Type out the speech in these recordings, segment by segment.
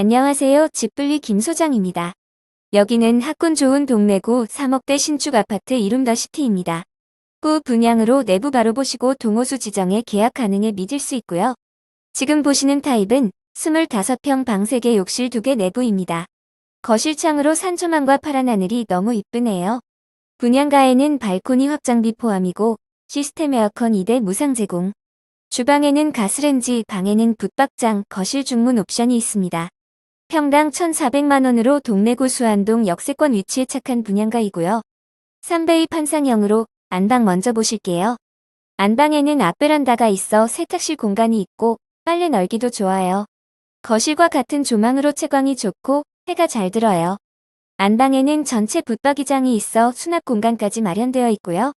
안녕하세요. 집불리 김 소장입니다. 여기는 학군 좋은 동래구 3억대 신축 아파트 이룸더 시티입니다. 구 분양으로 내부 바로 보시고 동호수 지정에 계약 가능해 믿을 수 있고요. 지금 보시는 타입은 25평 방 3개 욕실 2개 내부입니다. 거실창으로 산조망과 파란 하늘이 너무 이쁘네요. 분양가에는 발코니 확장비 포함이고 시스템 에어컨 2대 무상 제공. 주방에는 가스렌지, 방에는 붙박장, 거실 중문 옵션이 있습니다. 평당 1,400만원으로 동래구 수안동 역세권 위치에 착한 분양가이고요. 3베이 판상형으로 안방 먼저 보실게요. 안방에는 앞베란다가 있어 세탁실 공간이 있고 빨래 널기도 좋아요. 거실과 같은 조망으로 채광이 좋고 해가 잘 들어요. 안방에는 전체 붙박이장이 있어 수납 공간까지 마련되어 있고요.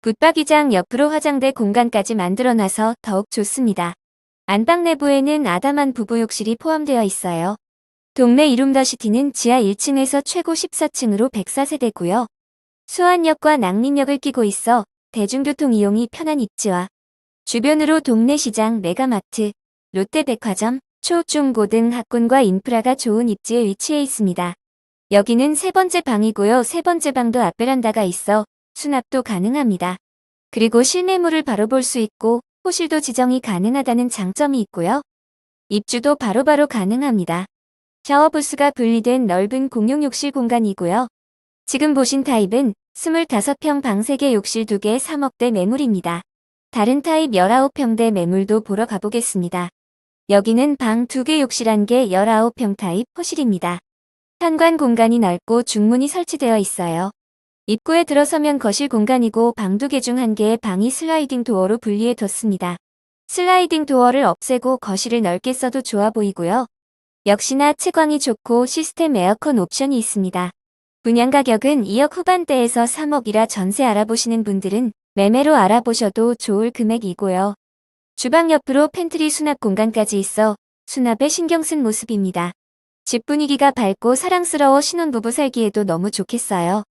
붙박이장 옆으로 화장대 공간까지 만들어놔서 더욱 좋습니다. 안방 내부에는 아담한 부부욕실이 포함되어 있어요. 동네 이룸더시티는 지하 1층에서 최고 14층으로 104세대고요. 수안역과 낭민역을 끼고 있어 대중교통 이용이 편한 입지와 주변으로 동네 시장, 메가마트, 롯데백화점, 초, 중, 고 등 학군과 인프라가 좋은 입지에 위치해 있습니다. 여기는 세 번째 방이고요. 세 번째 방도 앞베란다가 있어 수납도 가능합니다. 그리고 실내물을 바로 볼 수 있고 호실도 지정이 가능하다는 장점이 있고요. 입주도 바로바로 가능합니다. 샤워부스가 분리된 넓은 공용 욕실 공간이고요. 지금 보신 타입은 25평 방 3개 욕실 2개 3억대 매물입니다. 다른 타입 19평대 매물도 보러 가보겠습니다. 여기는 방 2개 욕실 1개 19평 타입 호실입니다. 현관 공간이 넓고 중문이 설치되어 있어요. 입구에 들어서면 거실 공간이고 방 2개 중 1개의 방이 슬라이딩 도어로 분리해 뒀습니다. 슬라이딩 도어를 없애고 거실을 넓게 써도 좋아 보이고요. 역시나 채광이 좋고 시스템 에어컨 옵션이 있습니다. 분양 가격은 2억 후반대에서 3억이라 전세 알아보시는 분들은 매매로 알아보셔도 좋을 금액이고요. 주방 옆으로 팬트리 수납 공간까지 있어 수납에 신경 쓴 모습입니다. 집 분위기가 밝고 사랑스러워 신혼부부 살기에도 너무 좋겠어요.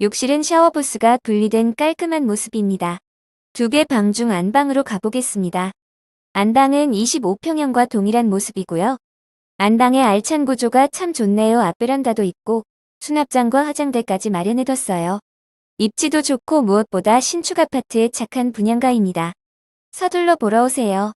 욕실은 샤워부스가 분리된 깔끔한 모습입니다. 두 개 방 중 안방으로 가보겠습니다. 안방은 25평형과 동일한 모습이고요. 안방의 알찬 구조가 참 좋네요. 앞베란다도 있고 수납장과 화장대까지 마련해뒀어요. 입지도 좋고 무엇보다 신축 아파트에 착한 분양가입니다. 서둘러 보러 오세요.